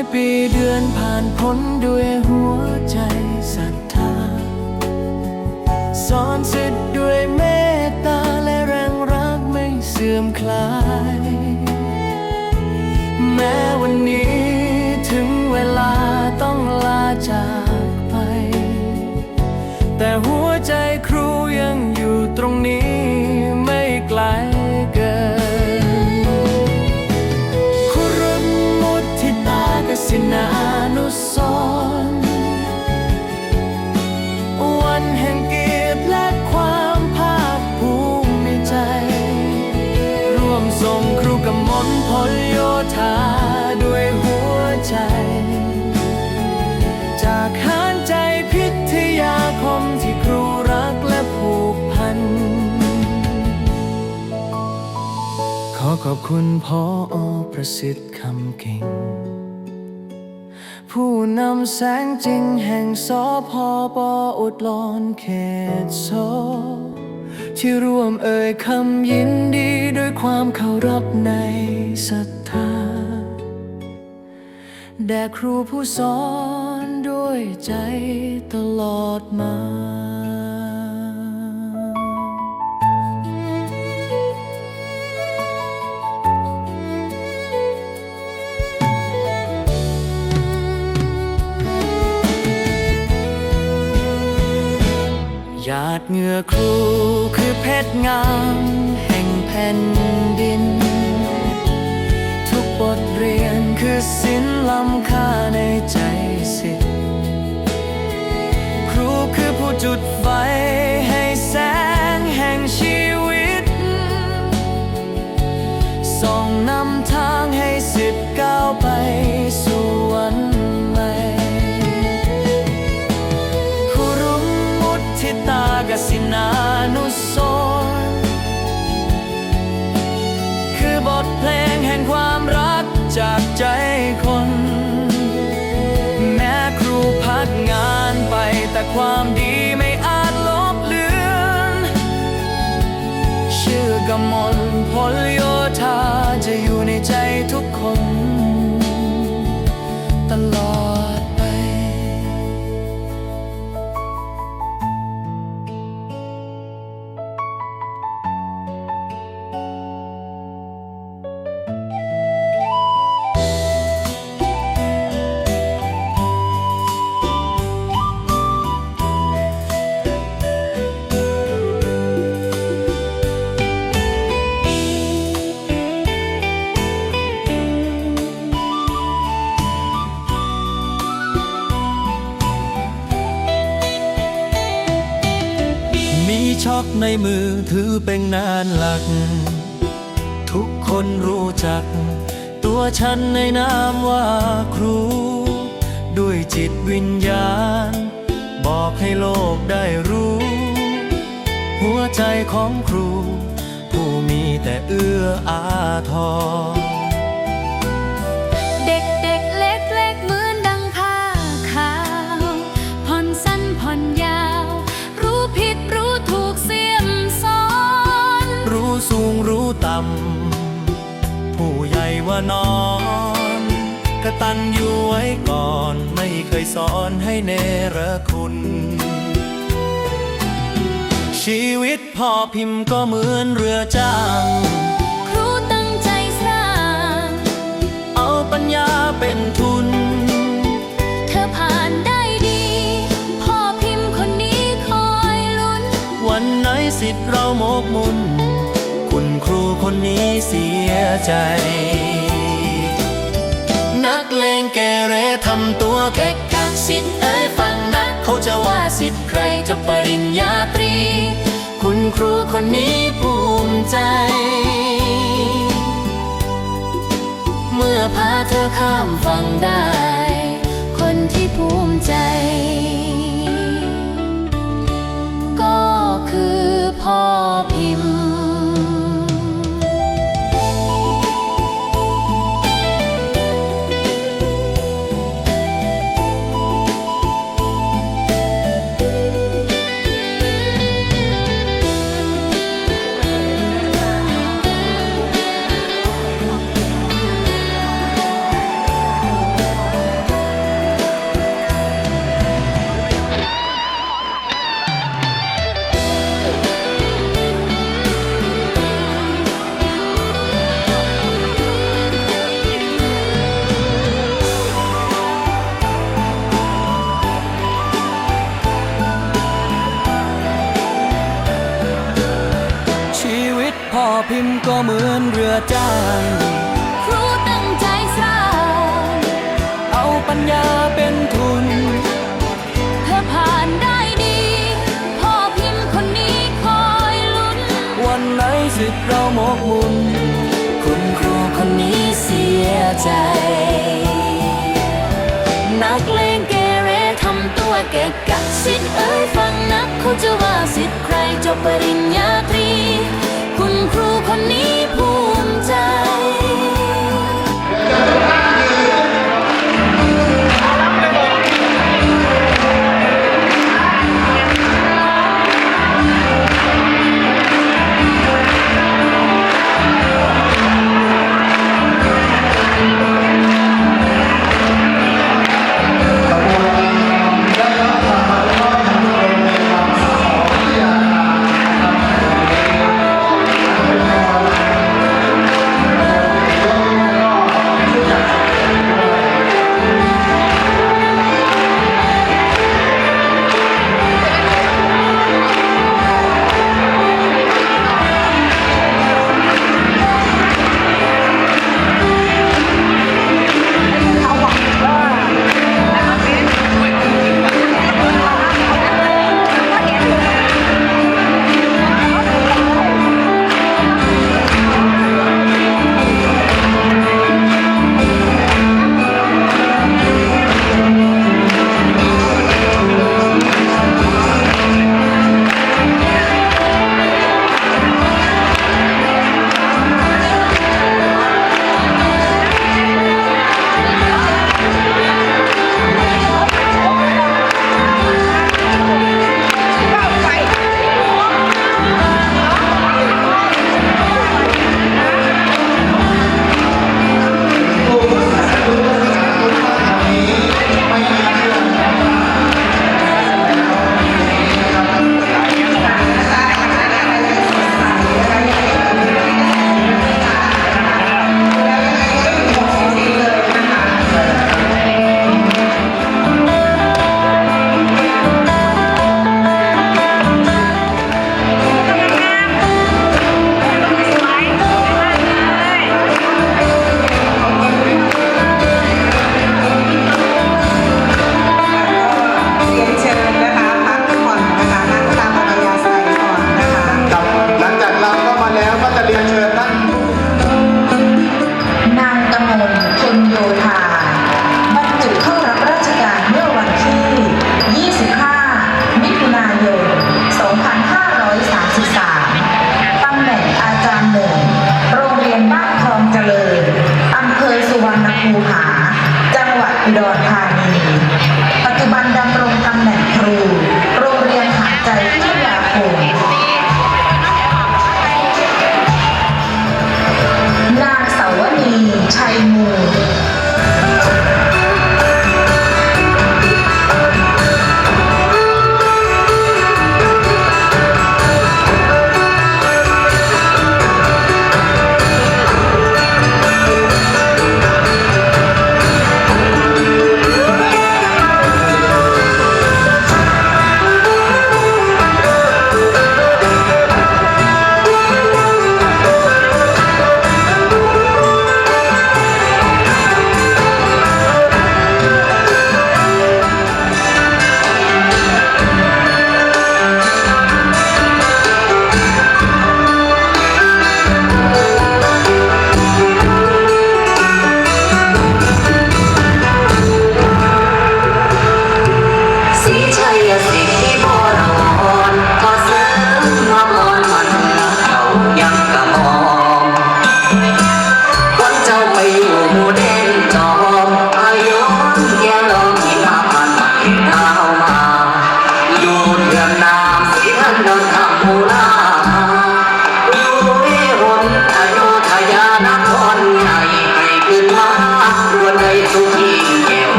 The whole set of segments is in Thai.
ายปีเดือนผ่านพ้นด้วยหัวใจศรัทธาสอนสิทธิ์ด้วยเมตตาและแรงรักไม่เสื่อมคลาย ขอบคุณพออประสิทธิ์คำเก่ง ผู้นำแสงจริงแห่งสอพอปออุดรอนเขตโซที่ร่วมเอ่ยคำยินดีด้วยความเคารพในศรัทธา แด่ครูผู้สอนด้วยใจตลอดมา หยาดเหงื่อครูคือเพชรงามแห่งแผ่นดิน ฉันในนามว่าครู ด้วยจิตวิญญาณ บอกให้โลกได้รู้ หัวใจของครู ผู้มีแต่เอื้ออาทร ยู่ไว้ก่อนไม่เคยสอนให้เนรคุณ ชีวิตพ่อพิมพ์ก็เหมือนเรือจ้าง ครูตั้งใจสร้าง เอาปัญญาเป็นทุน เธอผ่านได้ดี พ่อพิมพ์คนนี้คอยลุ้น วันไหนสิทธิ์เราโมกมุน คุณครูคนนี้เสียใจ นักเลงเกเรทำตัวเก๊กกักสิทธิ์เอ้ยฟังนะเขาจะว่าสิทธิ์ใครจะปริญญาตรี คุณครูคนนี้ภูมิใจ เมื่อพาเธอข้ามฝั่งได้ คนที่ภูมิใจ ก็พ่อพิม เหมือนเรือจ้างครูตั้งใจสร้าง เอาปัญญาเป็นทุน เธอผ่านได้ดีพ่อพิมพ์คนนี้คอยลุ้น วันไหนสิทธิ์เราหมกมุ่นคุณครูคนนี้เสียใจ นักเลงเกเรทำตัวเกะกะสิทธิ์เอ้ยฟังนักเขาจะว่าสิทธิ์ใครจบปริญญาตรี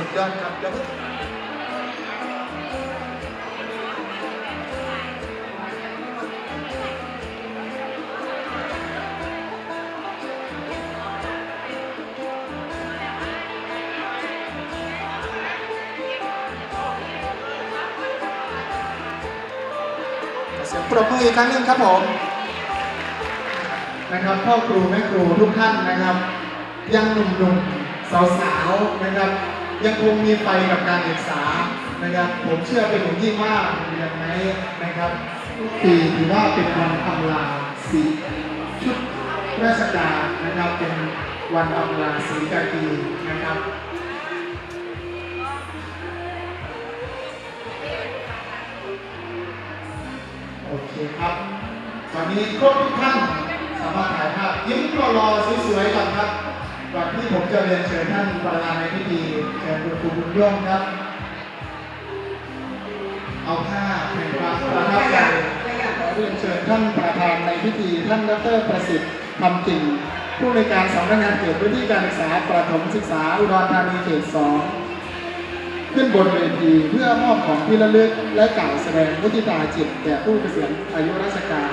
สุดยอดครับเดี๋ยวเสียงปรบมืออีกครั้งหนึ่งครับผมนะครับพ่อครูแม่ครูทุกท่านนะครับ ยังหนุ่มๆสาวๆนะครับ ยังคงมีไฟกับการศึกษานะครับ ผมเชื่อเป็นอย่างยิ่งว่าอย่างไรนะครับทุกปีถือว่าเป็นวันอำลาสีชุดราชการนะครับเป็นวันอำลาสีกากีนะครับโอเคครับ ตอนนี้ครบทุกท่านสามารถถ่ายภาพยิ้มรอๆสวยๆก่อนครับ ก่อนที่ผมจะเรียนเชิญท่านประธานในพิธีเชิญคุณครูบุญย่งครับ เอาผ้าแห่งความประทับใจขอเรียนเชิญท่านประธานในพิธีท่านดรประสิทธิ์คำจริงผู้ในการสำนักงานเขตพื้นที่การศึกษาประถมศึกษาอุดรธานีเขตสองขึ้นบนเวทีเพื่อมอบของที่ระลึกและกล่าวแสดงมุทิตาจิตแก่ผู้เกษียณอายุราชการ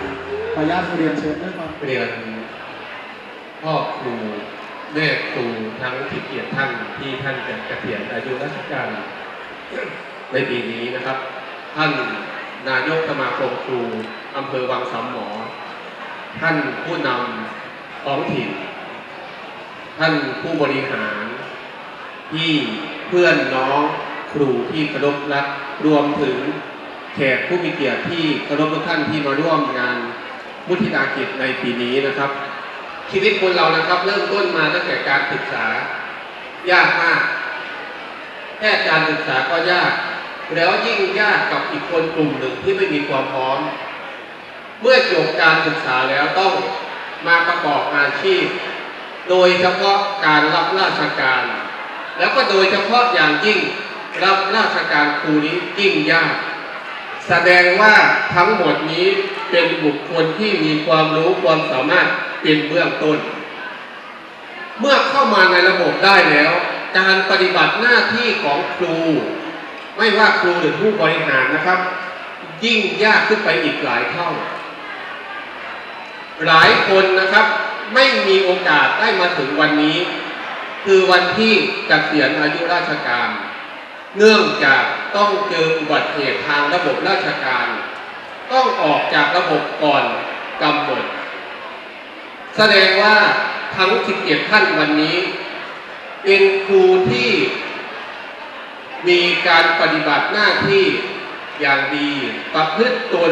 ขออนุญาตเรียนเชิญด้วยความเรียนพ่อครู แม่ครูทั้งที่เกียรติท่านที่ท่านจะเกษียณอายุราชการในปีนี้นะครับ ท่านนายกสมาคมครูอำเภอวังสามหมอ ท่านผู้นำท้องถิ่น ท่านผู้บริหารที่เพื่อนน้องครูที่เคารพรักรวมถึงแขกผู้มีเกียรติที่เคารพทุกท่านที่มาร่วมงานมุทิตากิจในปีนี้นะครับ ชีวิตคนเรานะครับ เริ่มต้นมาตั้งแต่การศึกษา ยากมากแค่การศึกษาก็ยาก แล้วยิ่งยากกับอีกคนกลุ่มหนึ่งที่ไม่มีความพร้อม เมื่อจบการศึกษาแล้วต้องมาประกอบอาชีพ โดยเฉพาะการรับราชการ แล้วก็โดยเฉพาะอย่างยิ่งรับราชการครูนี้ยิ่งยาก แสดงว่าทั้งหมดนี้เป็นบุคคลที่มีความรู้ความสามารถ เป็นเบื้องต้น เมื่อเข้ามาในระบบได้แล้ว การปฏิบัติหน้าที่ของครู ไม่ว่าครูหรือผู้บริหารนะครับ ยิ่งยากขึ้นไปอีกหลายเท่า หลายคนนะครับไม่มีโอกาสได้มาถึงวันนี้ คือวันที่เกษียณอายุราชการ เนื่องจากต้องเจออุบัติเหตุทางระบบราชการ ต้องออกจากระบบก่อนกำหนด แสดงว่าทั้ง11ท่านวันนี้ เป็นครูที่มีการปฏิบัติหน้าที่อย่างดีประพฤติตน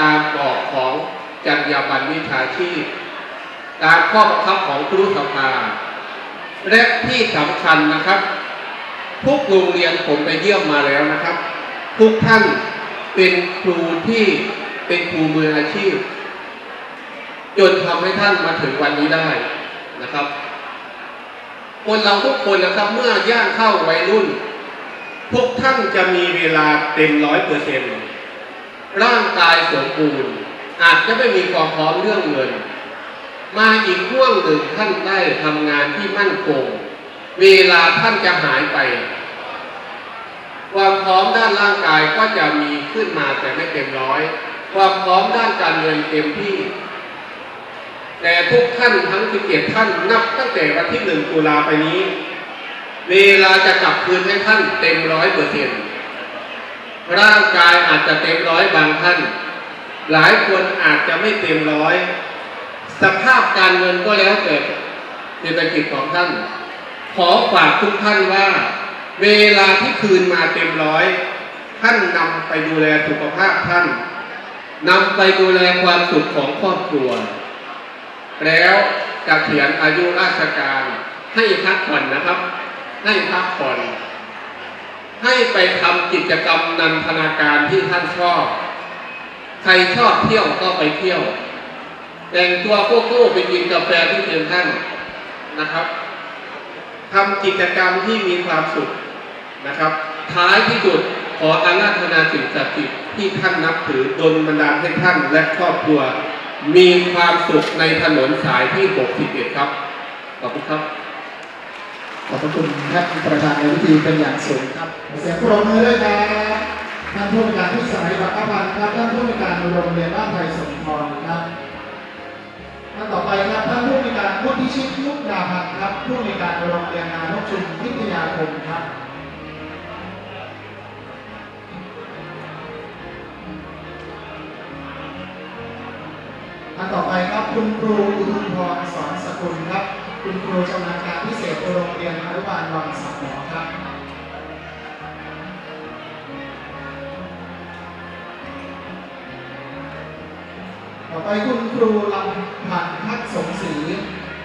ตามกรอบของจรรยาบรรณวิชาชีพ ตามข้อบังคับของครูสภา และที่สำคัญนะครับทุกโรงเรียนผมไปเยี่ยมมาแล้วนะครับ ทุกท่านเป็นครูที่เป็นครูมืออาชีพ จนทำให้ท่านมาถึงวันนี้ได้นะครับ คนเราทุกคนนะครับเมื่อย่างเข้าวัยรุ่นทุกท่านจะมีเวลาเต็มร้อยเปอร์เซ็นต์ร่างกายสมบูรณ์ อาจจะไม่มีความพร้อมเรื่องเงิน มาอีกห่วงหนึ่งท่านได้ทำงานที่มั่นคง เวลาท่านจะหายไป ความพร้อมด้านร่างกายก็จะมีขึ้นมาแต่ไม่เต็มร้อย ความพร้อมด้านการเงินเต็มที่ แต่ทุกท่านทั้ง 17 ท่านนับตั้งแต่วันที่หนึ่งตุลาไปนี้ เวลาจะกลับคืนให้ท่านเต็มร้อยเปอร์เซ็นต์ร่างกายอาจจะเต็มร้อยบางท่าน หลายคนอาจจะไม่เต็มร้อย สภาพการเงินก็แล้วแต่เศรษฐกิจของท่าน ขอฝากทุกท่านว่า เวลาที่คืนมาเต็มร้อย ท่านนำไปดูแลสุขภาพท่านนำไปดูแลความสุขของครอบครัว แล้วจะเขียนอายุราชการให้พักผ่อนนะครับ ให้พักผ่อนให้ไปทำกิจกรรมนันทนาการที่ท่านชอบ ใครชอบเที่ยวก็ไปเที่ยว แต่งตัวโก้โก้ไปกินกาแฟที่เชิญท่านนะครับทำกิจกรรมที่มีความสุขนะครับ ท้ายที่สุดขออาราธนาสิ่งศักดิ์สิทธิ์ที่ท่านนับถือดลบันดาลให้ท่านและครอบครัว มีความสุขในถนนสายที่ 61 ครับ ขอบคุณครับ ขอบพระคุณท่านประธานในพิธีเป็นอย่างสูงครับ เสียงปรบมือด้วยครับท่านผู้ในวยการที่สายบัตรพันธ์ครับท่านผู้ในวยการโรงเรียนบ้านไทยสมพรครับท่านต่อไปครับท่านผู้ในวยการพุทธิชิตมุกดาพันธ์ครับผู้ในวยการโรงเรียนนานกชุมพิทยาคมครับ ท่านต่อไปครับคุณครูอุทุมพรสอนสกุลครับ คุณครูชำนาญการพิเศษโรงเรียนอนุบาลวังสามหมอครับต่อไปคุณครูลำพันธ์พักสมศรี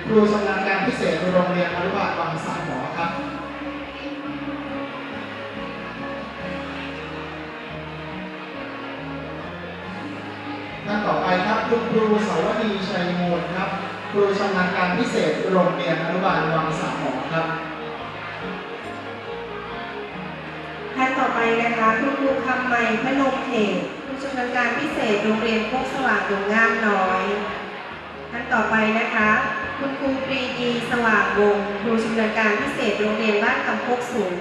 ครูชำนาญการพิเศษโรงเรียนอนุบาลวังสามหมอครับ คุณครูสาวดีชัยมูลครับ ครูชำนาญการพิเศษโรงเรียนอนุบาลวังสามหมอครับท่านต่อไปนะคะคุณครูคำใหม่พนมเขตครูชำนาญการพิเศษโรงเรียนโคกสว่างดงงามน้อยท่านต่อไปนะคะ คุณครูปรีดีสว่างวงครูชำนาญการพิเศษโรงเรียนบ้านคำโคกสูง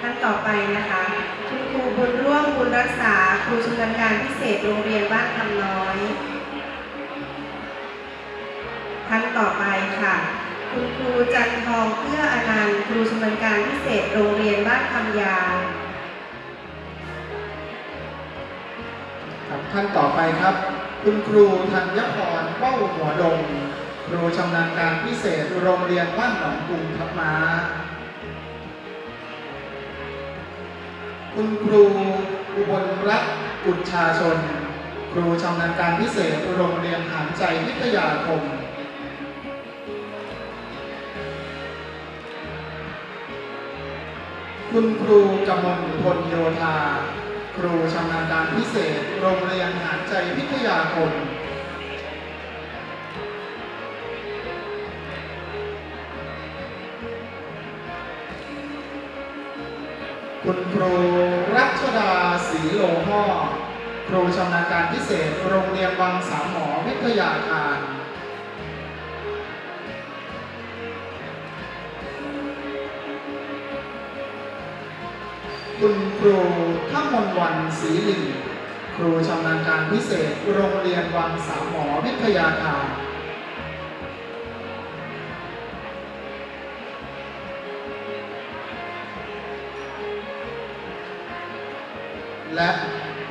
ท่านต่อไปนะคะ คุณครูบุญร่วมบุญรักษา ครูชำนาญการพิเศษโรงเรียนบ้านคำน้อย ท่านต่อไปค่ะ คุณครูจันทองเพื่ออนันต์ครูชำนาญการพิเศษโรงเรียนบ้านคำยาครับท่านต่อไปครับ คุณครูธัญพรเป้าหัวดง ครูชำนาญการพิเศษโรงเรียนบ้านหนองกรุงทับม้าคุณครูอุบลรัตน์กุจชาชน ครูชำนาญการพิเศษโรงเรียนหานใจวิทยาคม คุณครูกมลพลโยธา ครูชำนาญการพิเศษ โรงเรียนหานใจวิทยาคมคุณครูรัชดาศรีโลห่อครูชำนาญการพิเศษ โรงเรียนวังสามหมอวิทยาคาร ครูทัมมนวันศรีลิงคครูชำนาญการพิเศษโรงเรียนวังสามหมอวิทยาคารและ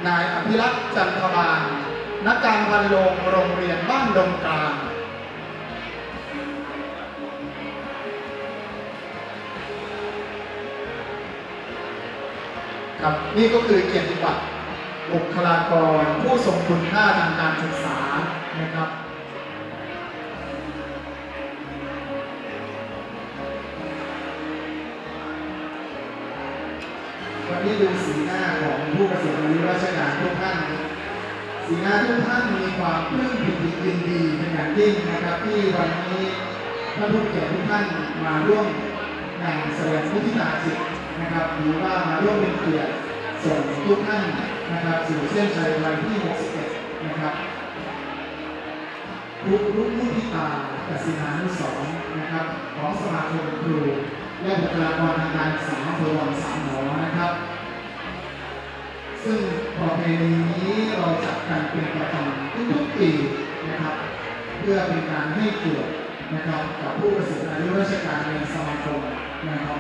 นายอภิรักษ์จันทบาลนักการพันโรงโรงเรียนบ้านดงกลาง ครับนี่ก็คือเกียรติบัตรบุคลากรผู้ทรงคุณค่าทางการศึกษานะครับวันนี้ดูสีหน้าของผู้เกษียณอายุราชการทุกท่านสีหน้าทุกท่านมีความปลื้มปิติยินดีเป็นอย่างยิ่งนะครับ ที่วันนี้ท่านผู้เกียรติทุกท่านมาร่วมงานแสดงมุทธิตาจิต นะครับหรือว่ามาร่วมเป็นเกียรติส่งทุกท่านนะครับสู่เส้นชัยวันที่ 61 นะครับรุกรุกมุทิตากสินานุสรณ์นะครับ ของสมาคมครู และบุคลากรทางการศึกษาอำเภอวังสามหมอนะครับ ซึ่งประเพณีนี้เราจัดกันเป็นประจำทุกๆปีนะครับ เพื่อเป็นการให้เกียรตินะครับกับผู้เกษียณอายุราชการในสมาคมนะครับ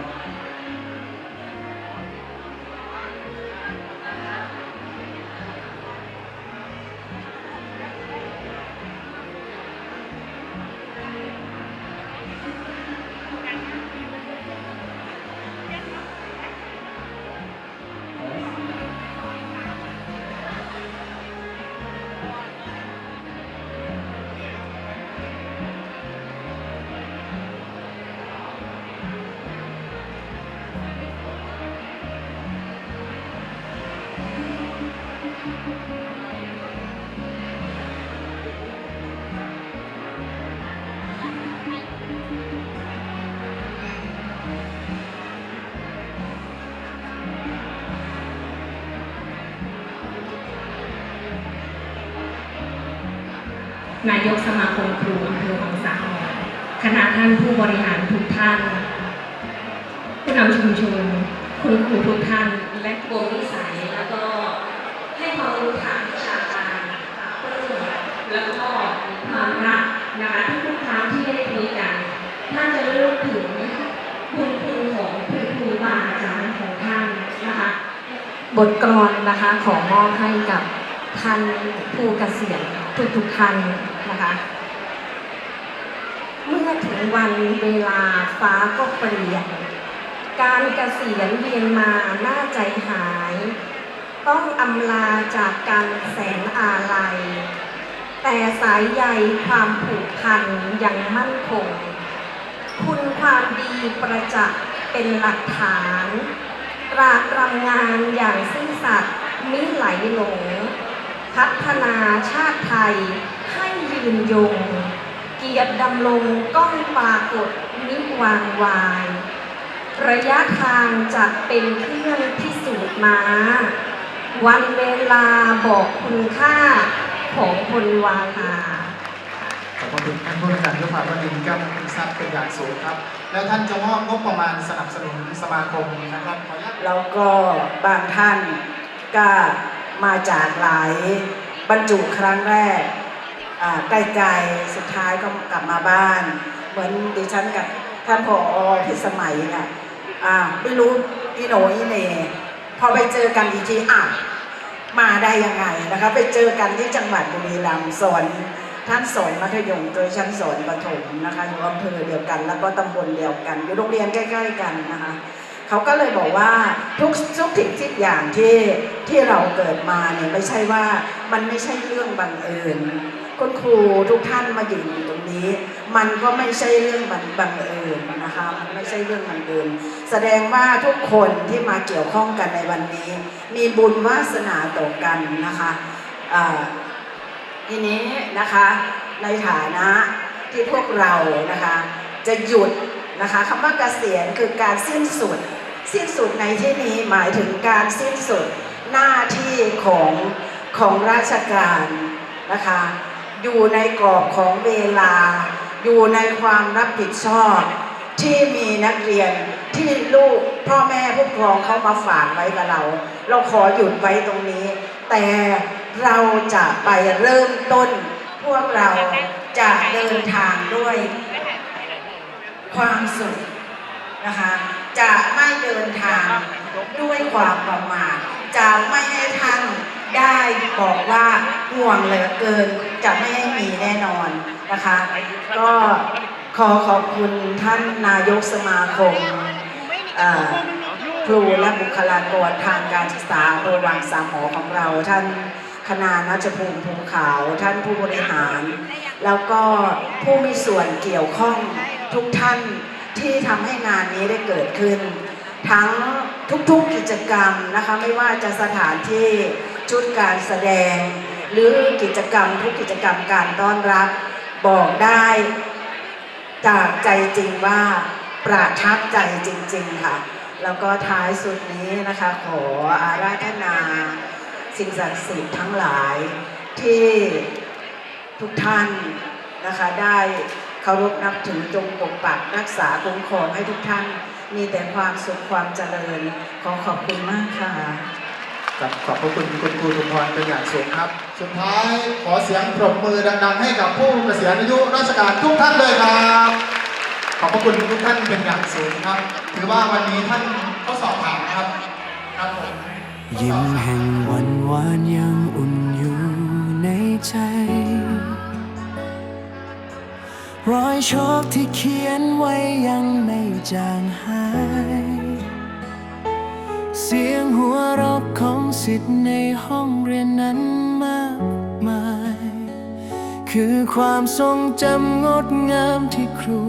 นายกสมาคมครูอำเภอวังสามคณะท่านผู้บริหารทุกท่าน ผู้นำชุมชน คุณครูทุกท่าน และวงวิสัยแล้วก็ให้ความรู้ทางวิชาการเพื่อแล้วก็ความรักนะคะทุกๆครั้งที่ได้คุยกันท่านจะเริ่มถึงคุณครูของคุณครูบาอาจารย์ของท่านนะคะบทกลอนนะคะขอมอบให้กับท่านผู้เกษียณทุกๆท่าน นะคะเมื่อถึงวันเวลาฟ้าก็เปลี่ยน การเกษียณเวียนมาหน้าใจหาย ต้องอำลาจากกันแสนอาลัย แต่สายใยความผูกพันยังมั่นคง คุณความดีประจักษ์เป็นหลักฐานตรากรำงานอย่างซื่อสัตย์มิไหลหลง พัฒนาชาติไทยให้ ยืนยง เกียรติดำรงก้องปรากฏนิวางวาย ระยะทางจะเป็นเครื่องพิสูจน์มา วันเวลาบอกคุณค่าของคนวาลาขอบคุณท่านผู้ในวยการยกผ่านวันดินแก้วมงคลทรัพย์เป็นอย่างสูงครับ แล้วท่านจะมอบงบประมาณสนับสนุนสมาคมนะครับขออนุญาตแล้วก็บางท่านก็มาจากหลายบรรจุครั้งแรกอ่า ไกลๆสุดท้ายก็กลับมาบ้าน เหมือนดิฉันกับท่านผอพิสมัยเนี่ยไม่รู้อีโหนอีเหนพอไปเจอกันอีกทีอะมาได้ยังไงนะคะ ไปเจอกันที่จังหวัดบุรีรัมย์สอนท่านสอนมัธยมโดยชั้นสอนประถมนะคะอยู่อำเภอเดียวกัน แล้วก็ตำบลเดียวกัน อยู่โรงเรียนใกล้ ๆ กันนะคะเขาก็เลยบอกว่าทุกทุกสิ่งทุกอย่างที่ที่เราเกิดมาเนี่ยไม่ใช่ว่ามันไม่ใช่เรื่องบังเอิญ คุณครูทุกท่านมาอยู่ตรงนี้ มันก็ไม่ใช่เรื่องบังบังเอิญนะคะมันไม่ใช่เรื่องบังเอิญแสดงว่าทุกคนที่มาเกี่ยวข้องกันในวันนี้ มีบุญวาสนาต่อกันนะคะทีนี้นะคะในฐานะที่พวกเรานะคะจะหยุดนะคะคำว่าเกษียณคือการสิ้นสุด สิ้นสุดในที่นี้หมายถึงการสิ้นสุดหน้าที่ของของราชการนะคะ อยู่ในกรอบของเวลา อยู่ในความรับผิดชอบ ที่มีนักเรียนที่ลูกพ่อแม่ผู้ปกครองเขามาฝากไว้กับเรา เราขอหยุดไว้ตรงนี้ แต่เราจะไปเริ่มต้น พวกเราจะเดินทางด้วย ความสุขนะคะจะไม่เดินทางด้วยความประมาทจะไม่ให้ท่าน ได้บอกว่าห่วงเหลือเกินจะไม่ให้มีแน่นอนนะคะ ก็ขอขอบคุณท่านนายกสมาคมครูและบุคลากรทางการศึกษาอำเภอวังสามหอของเรา ท่านคณานัชภูมิภูมิขาว ท่านผู้บริหาร แล้วก็ผู้มีส่วนเกี่ยวข้องทุกท่านที่ทำให้งานนี้ได้เกิดขึ้น ทั้งทุกๆกิจกรรมนะคะไม่ว่าจะสถานที่ ชุดการแสดง หรือกิจกรรมทุกกิจกรรมการต้อนรับบอกได้จากใจจริงว่าประทับใจจริง ๆ ค่ะ แล้วก็ท้ายสุดนี้นะคะขออาราธนา สิ่งศักดิ์สิทธิ์ทั้งหลายที่ทุกท่านนะคะได้เคารพนับถือจงปกปักรักษาคุ้มครองให้ทุกท่าน มีแต่ความสุขความเจริญ ขอขอบคุณมากค่ะ ครับขอบพระคุณคุณครูทุพรเป็นอย่างสูงครับ สุดท้ายขอเสียงปรบมือดังๆ ให้กับผู้เกษียณอายุราชการทุกท่านเลยครับ ขอบพระคุณทุกท่านเป็นอย่างสูงครับ ถือว่าวันนี้ท่านทดสอบผ่านนะครับครับผมยิ้มแห่งวันวานยังอุ่นอยู่ในใจ รอยโชคที่เขียนไว้ยังไม่จางหาย เสียงหัวเราะของสิทธิ์ในห้องเรียนนั้นมากมาย คือความทรงจำงดงามที่ครู